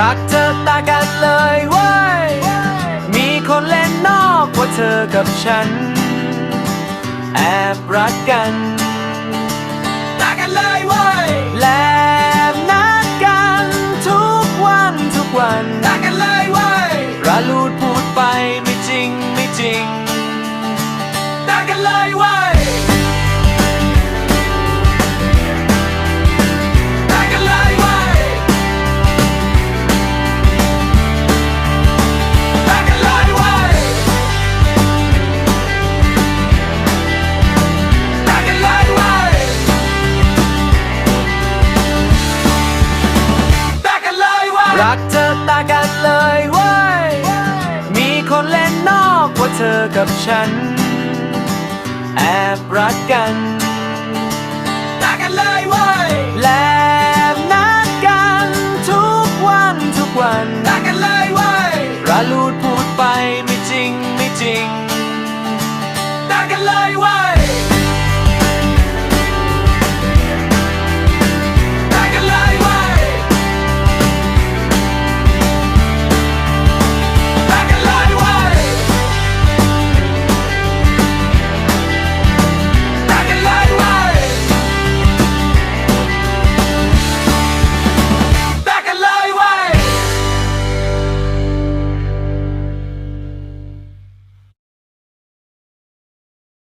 รักเธอตากันเลยเว้ย มีคนเล่นนอกกว่าเธอกับฉัน แอบรักกันตากันเลยเว้ย แลบนัดกันทุกวันทุกวันตากันเลยเว้ยราลูดพูดไปไม่จริงไม่จริงตากันเลยเว้ย รักเธอตายกันเลยเว้ย มีคนเล่นนอกกว่าเธอกับฉัน แอบรักกันตากันเลยเว้ย แลบนัดกันทุกวันทุกวันตา